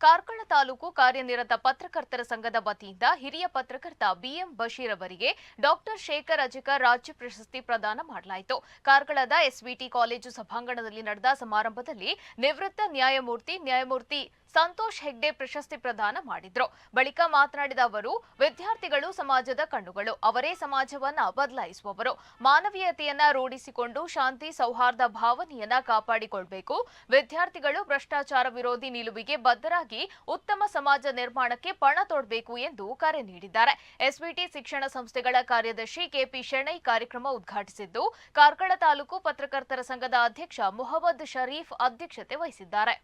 ಕಾರ್ಕಳ ತಾಲೂಕು ಕಾರ್ಯನಿರತ ಪತ್ರಕರ್ತರ ಸಂಘದ ವತಿಯಿಂದ ಹಿರಿಯ ಪತ್ರಕರ್ತ ಬಿಎಂ ಬಶೀರ್ ಅವರಿಗೆ ಡಾಕ್ಟರ್ ಶೇಖರ್ ಅಜಿಕ ರಾಜ್ಯ ಪ್ರಶಸ್ತಿ ಪ್ರದಾನ ಮಾಡಲಾಯಿತು. ಕಾರ್ಕಳದ ಎಸ್ವಿಟಿ ಕಾಲೇಜು ಸಭಾಂಗಣದಲ್ಲಿ ನಡೆದ ಸಮಾರಂಭದಲ್ಲಿ ನಿವೃತ್ತ ನ್ಯಾಯಮೂರ್ತಿ ನ್ಯಾಯಮೂರ್ತಿ ಸಂತೋಷ್ ಹೆಗ್ಡೆ ಪ್ರಶಸ್ತಿ ಪ್ರದಾನ ಮಾಡಿದ್ರು. ಬಳಿಕ ಮಾತನಾಡಿದ ಅವರು, ವಿದ್ಯಾರ್ಥಿಗಳು ಸಮಾಜದ ಕಣ್ಣುಗಳು, ಅವರೇ ಸಮಾಜವನ್ನ ಬದಲಾಯಿಸುವವರು. ಮಾನವೀಯತೆಯನ್ನ ರೂಢಿಸಿಕೊಂಡು ಶಾಂತಿ, ಸೌಹಾರ್ದ ಭಾವನೆಯನ್ನ ಕಾಪಾಡಿಕೊಳ್ಬೇಕು. ವಿದ್ಯಾರ್ಥಿಗಳು ಭ್ರಷ್ಟಾಚಾರ ವಿರೋಧಿ ನಿಲುವಿಗೆ ಬದ್ಧರಾಗಿ ಉತ್ತಮ ಸಮಾಜ ನಿರ್ಮಾಣಕ್ಕೆ ಪಣ ತೊಡಬೇಕು ಎಂದು ಕರೆ ನೀಡಿದ್ದಾರೆ. ಎಸ್ಬಿಟಿ ಶಿಕ್ಷಣ ಸಂಸ್ಥೆಗಳ ಕಾರ್ಯದರ್ಶಿ ಕೆಪಿ ಶೆಣೈ ಕಾರ್ಯಕ್ರಮ ಉದ್ಘಾಟಿಸಿದ್ದು, ಕಾರ್ಕಳ ತಾಲೂಕು ಪತ್ರಕರ್ತರ ಸಂಘದ ಅಧ್ಯಕ್ಷ ಮೊಹಮ್ಮದ್ ಶರೀಫ್ ಅಧ್ಯಕ್ಷತೆ ವಹಿಸಿದ್ದಾರೆ.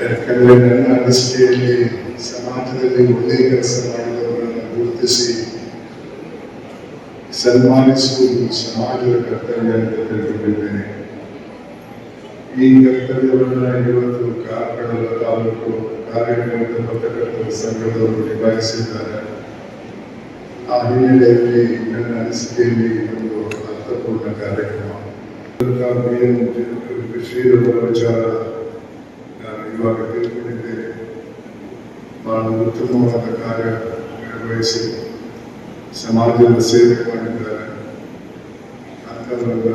ಯಾಕಂದ್ರೆ ನನ್ನ ಅನಿಸಿಕೆಯಲ್ಲಿ ಸಮಾಜದಲ್ಲಿ ಒಳ್ಳೆಯ ಕೆಲಸ ಮಾಡಿದವರನ್ನು ಗುರುತಿಸಿ ಸನ್ಮಾನಿಸುವುದು ಸಮಾಜದ ಕರ್ತವ್ಯ ಅಂತ ತಿಳಿದುಕೊಂಡಿದ್ದೇನೆ ಈ ಕರ್ತವ್ಯವನ್ನು ಇವತ್ತು ಕಾರ್ಕಳ ತಾಲೂಕು ಕಾರ್ಯಕ್ರಮದ ಪತ್ರಕರ್ತರ ಸಂಘದವರು ನಿಭಾಯಿಸಿದ್ದಾರೆ. ಆ ಹಿನ್ನೆಲೆಯಲ್ಲಿ ನನ್ನ ಅನಿಸಿಕೆಯಲ್ಲಿ ಒಂದು ಅರ್ಥಪೂರ್ಣ ಕಾರ್ಯಕ್ರಮ. ಶ್ರೀರವರ ವಿಚಾರ ನಾನು ಇವಾಗ ತಿಳ್ಕೊಂಡಿದ್ದೇನೆ ಬಹಳ ಉತ್ತಮವಾದ ಕಾರ್ಯ ನಿರ್ವಹಿಸಿ ಸಮಾಜದ ಸೇವೆ ಮಾಡಿದ್ದಾರೆ ಅಂಥವರನ್ನ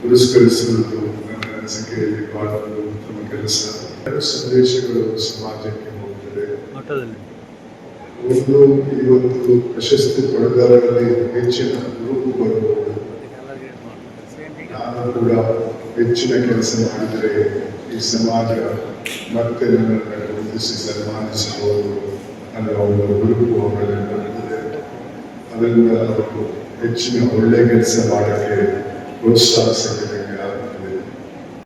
ಪುರಸ್ಕರಿಸುವುದು ನನ್ನ ಅನಿಸಿಕೆಯಲ್ಲಿ ಬಹಳ ಉತ್ತಮ ಕೆಲಸ. ಎರಡು ಸಂದೇಶಗಳು ಸಮಾಜಕ್ಕೆ ಮಠದಲ್ಲಿ. ಒಂದು ಇವತ್ತು ಪ್ರಶಸ್ತಿ ಪಡೆದವರಲ್ಲಿ ಹೆಚ್ಚಿನ ಗುರುಪು ಬರಬಹುದು. ನಾನು ಕೂಡ ಹೆಚ್ಚಿನ ಕೆಲಸ ಮಾಡಿದರೆ ಈ ಸಮಾಜ ಮತ್ತೆ ನನ್ನನ್ನು ಗುರುತಿಸಿ ಸನ್ಮಾನಿಸಬಹುದು ಅನ್ನೋ ಒಂದು ಗುರುಪು ಅವರಲ್ಲಿ ಬರುತ್ತದೆ ಅದರಿಂದ ಅವರು ಹೆಚ್ಚಿನ ಒಳ್ಳೆ ಕೆಲಸ ಮಾಡಕ್ಕೆ ಪ್ರೋತ್ಸಾಹ ಸಿಗಬೇಕು